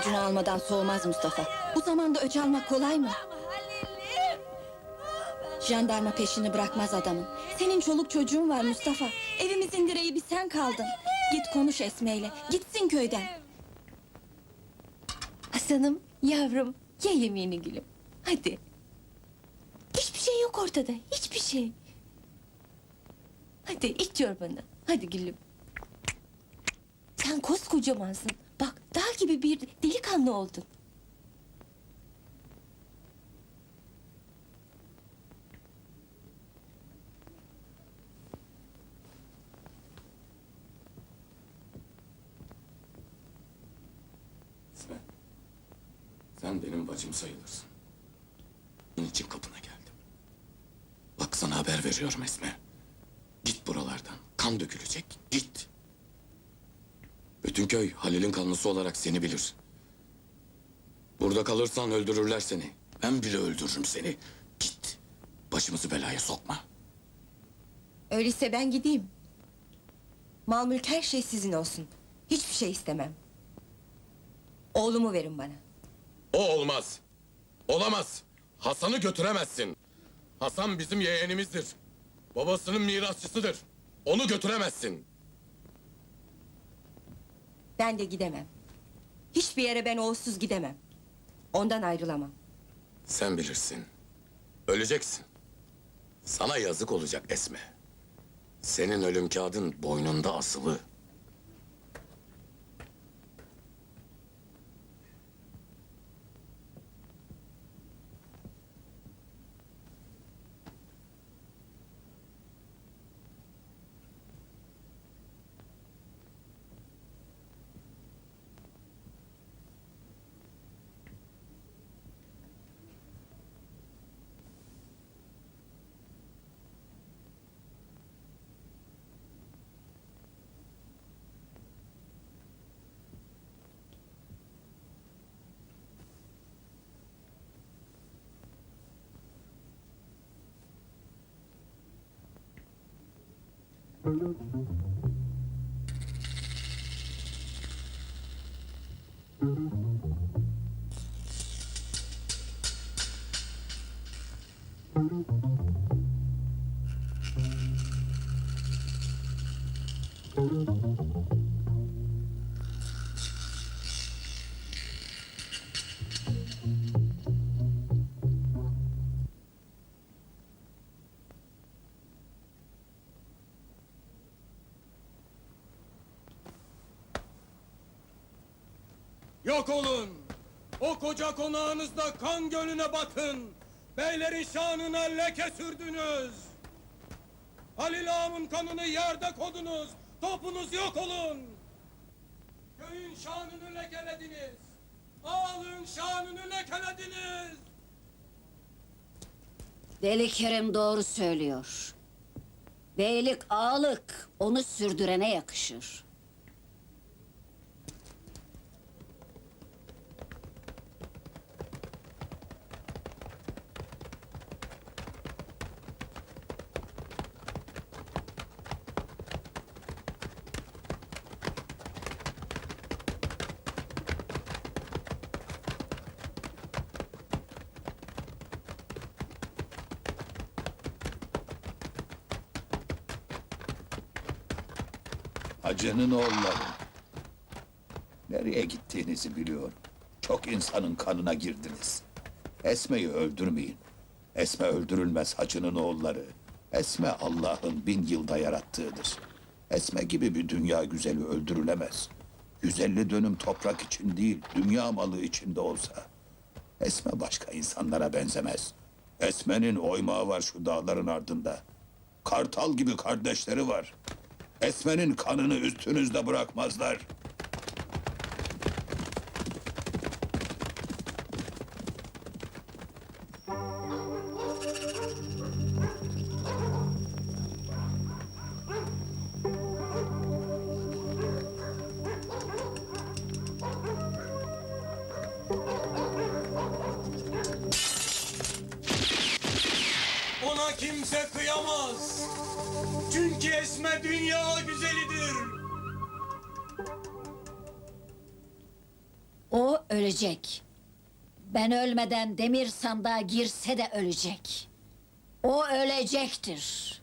öcünü almadan soğumaz Mustafa. Bu zamanda öc almak kolay mı? Jandarma peşini bırakmaz adamın. Senin çoluk çocuğun var Mustafa. Evimizin direği bir sen kaldın. Git konuş Esme'yle. Gitsin köyden. Hasan'ım, yavrum, ye yemeğini gülüm. Hadi. Hiçbir şey yok ortada, hiçbir şey. Hadi iç çorbanı. Hadi gülüm. Sen koskocamansın. Gibi bir delikanlı oldun. Sen, sen benim bacım sayılırsın. Bunun için kapına geldim. Bak sana haber veriyorum Esme. Git buralardan. Kan dökülecek. Git. Bütün köy Halil'in kanlısı olarak seni bilir. Burada kalırsan öldürürler seni. Ben bile öldürürüm seni. Git. Başımızı belaya sokma. Öyleyse ben gideyim. Mal mülk her şey sizin olsun. Hiçbir şey istemem. Oğlumu verin bana. O olmaz. Olamaz. Hasan'ı götüremezsin. Hasan bizim yeğenimizdir. Babasının mirasçısıdır. Onu götüremezsin. Ben de gidemem. Hiçbir yere ben oğulsuz gidemem. Ondan ayrılamam. Sen bilirsin. Öleceksin. Sana yazık olacak Esme. Senin ölüm kağıdın boynunda asılı. Thank you. Yok olun. O koca konağınızda kan gölüne batın. Beylerin şanına leke sürdünüz. Halil ağamın kanını yerde kodunuz. Topunuz yok olun. Köyün şanını lekelediniz. Ağalın şanını lekelediniz. Deli Kerim doğru söylüyor. Beylik ağalık onu sürdürene yakışır. Hacının oğulları. Nereye gittiğinizi biliyorum. Çok insanın kanına girdiniz. Esme'yi öldürmeyin. Esme öldürülmez hacının oğulları. Esme Allah'ın bin yılda yarattığıdır. Esme gibi bir dünya güzeli öldürülemez. 150 dönüm toprak için değil, dünya malı içinde olsa. Esme başka insanlara benzemez. Esme'nin oymağı var şu dağların ardında. Kartal gibi kardeşleri var. Esme'nin kanını üstünüzde bırakmazlar. Çünkü Esme dünya güzelidir. O ölecek. Ben ölmeden demir sandığa girse de ölecek. O ölecektir.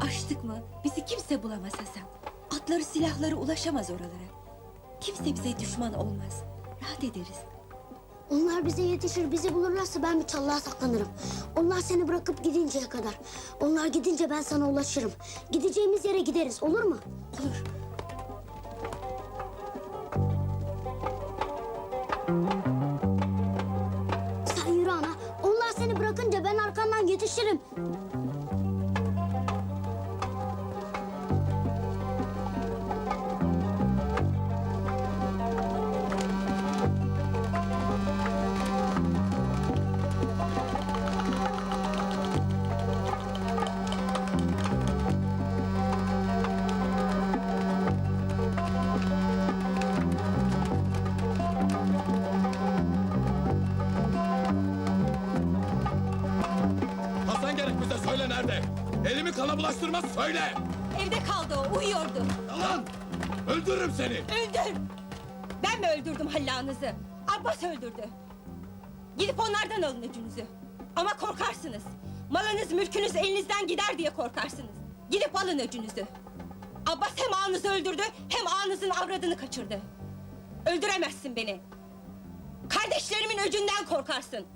Dağı aştık mı bizi kimse bulamaz Hasan. Atları silahları ulaşamaz oralara. Kimse bize düşman olmaz. Rahat ederiz. Onlar bize yetişir, bizi bulurlarsa ben bir çallığa saklanırım. Onlar seni bırakıp gidinceye kadar. Onlar gidince ben sana ulaşırım. Gideceğimiz yere gideriz, olur mu? Olur. Sen yürü ana. Onlar seni bırakınca ben arkandan yetişirim. Kana bulaştırmaz söyle. Evde kaldı o uyuyordu. Yalan! Öldürürüm seni. Öldür! Ben mi öldürdüm hallağınızı? Abbas öldürdü. Gidip onlardan alın öcünüzü. Ama korkarsınız. Malınız mülkünüz elinizden gider diye korkarsınız. Gidip alın öcünüzü. Abbas hem ağanızı öldürdü hem ağanızın avradını kaçırdı. Öldüremezsin beni. Kardeşlerimin öcünden korkarsın.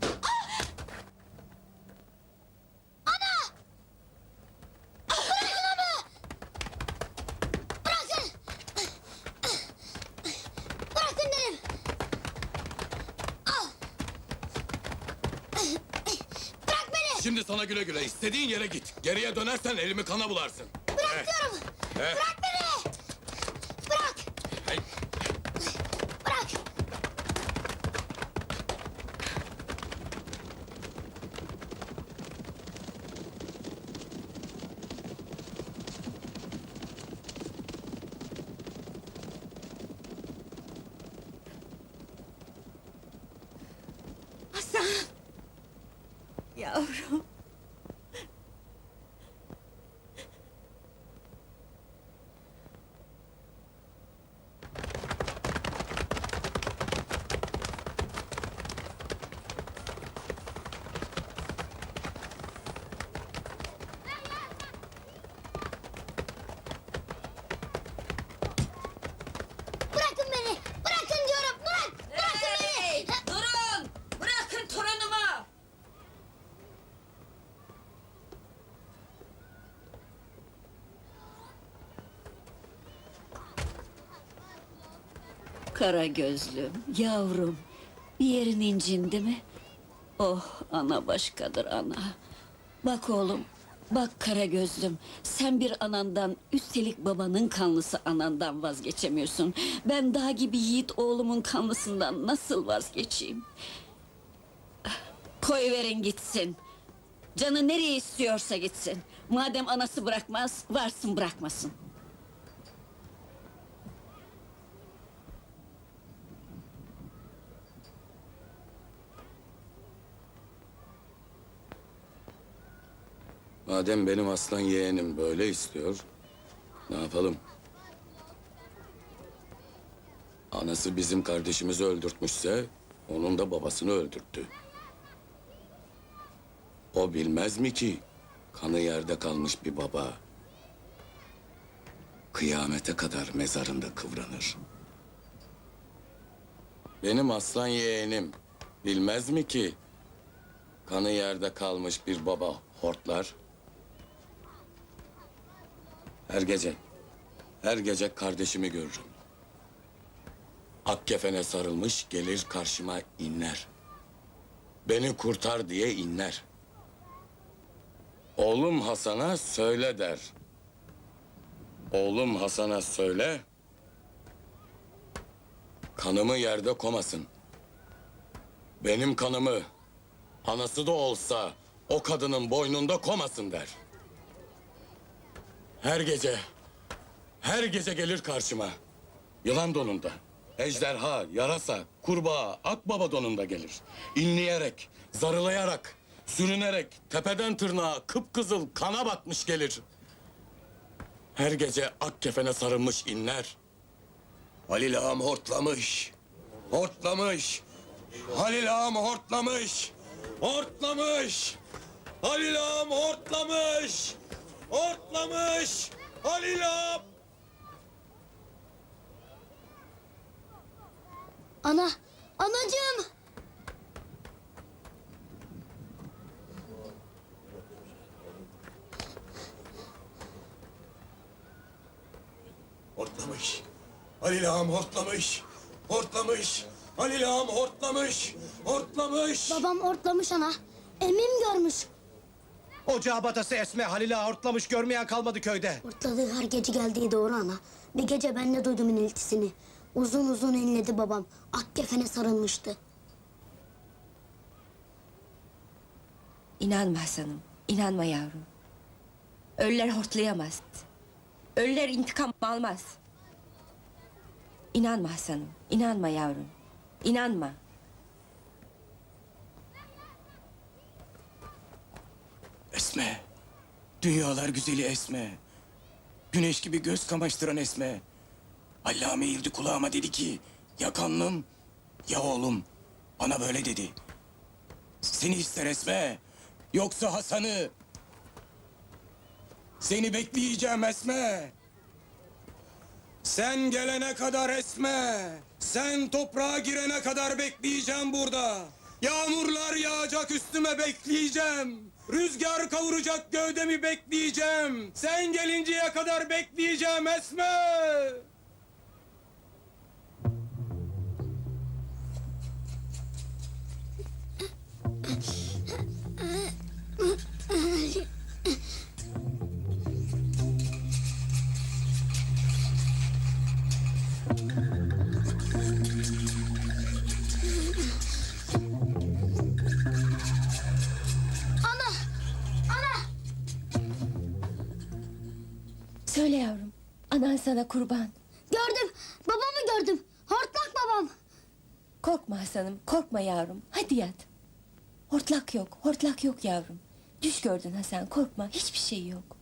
Şimdi sana güle güle istediğin yere git. Geriye dönersen elimi kana bularsın. Bırak diyorum! He. Bırak Yavrum. Bırakın Kara gözlüm, yavrum. Bir yerin incindi mi? Oh, ana başkadır ana. Bak oğlum, bak kara gözlüm. Sen bir anandan, üstelik babanın kanlısı anandan vazgeçemiyorsun. Ben dağ gibi yiğit oğlumun kanlısından nasıl vazgeçeyim? Koy verin gitsin. Canı nereye istiyorsa gitsin. Madem anası bırakmaz, varsın bırakmasın. Madem benim aslan yeğenim böyle istiyor, ne yapalım? Anası bizim kardeşimizi öldürtmüşse onun da babasını öldürttü. O bilmez mi ki kanı yerde kalmış bir baba kıyamete kadar mezarında kıvranır. Benim aslan yeğenim bilmez mi ki kanı yerde kalmış bir baba hortlar. Her gece, her gece kardeşimi görürüm. Ak kefene sarılmış gelir karşıma inler. Beni kurtar diye inler. Oğlum Hasan'a söyle der. Oğlum Hasan'a söyle. Kanımı yerde komasın. Benim kanımı anası da olsa o kadının boynunda komasın der. Her gece, her gece gelir karşıma. Yılan donunda, ejderha, yarasa, kurbağa, akbaba donunda gelir. İnleyerek, zarılayarak, sürünerek, tepeden tırnağa kıpkızıl kana batmış gelir. Her gece ak kefene sarılmış inler. Halil ağam hortlamış, hortlamış. Halil ağam hortlamış, hortlamış. Halil ağam hortlamış, hortlamış. Halil ağam. Ana, anacığım. Hortlamış. Halil ağam hortlamış. Hortlamış. Halil ağam hortlamış. Hortlamış. Babam ortlamış ana. Emim görmüş. Ocağı batası Esme Halil'i hortlamış görmeyen kalmadı köyde. Ortladığı her gece geldiği doğru ana. Bir gece ben de duydum iniltisini. Uzun uzun inledi babam. Ak kefene sarılmıştı. İnanma Hasan'ım, inanma yavrum. Ölüler hortlayamaz. Ölüler intikam almaz. İnanma Hasan'ım, inanma yavrum. İnanma. Esme. Dünyalar güzeli Esme. Güneş gibi göz kamaştıran Esme. Allame eğildi kulağıma dedi ki... ...ya kanlım ya oğlum. Bana böyle dedi. Seni ister Esme. Yoksa Hasan'ı. Seni bekleyeceğim Esme. Sen gelene kadar Esme. Sen toprağa girene kadar bekleyeceğim burada. Yağmurlar yağacak üstüme bekleyeceğim. Rüzgar kavuracak gövdemi bekleyeceğim. Sen gelinceye kadar bekleyeceğim Esme. Anan sana kurban. Gördüm. Babamı gördüm. Hortlak babam. Korkma Hasan'ım, korkma yavrum. Hadi yat. Hortlak yok, hortlak yok yavrum. Düş gördün Hasan, korkma, hiçbir şey yok.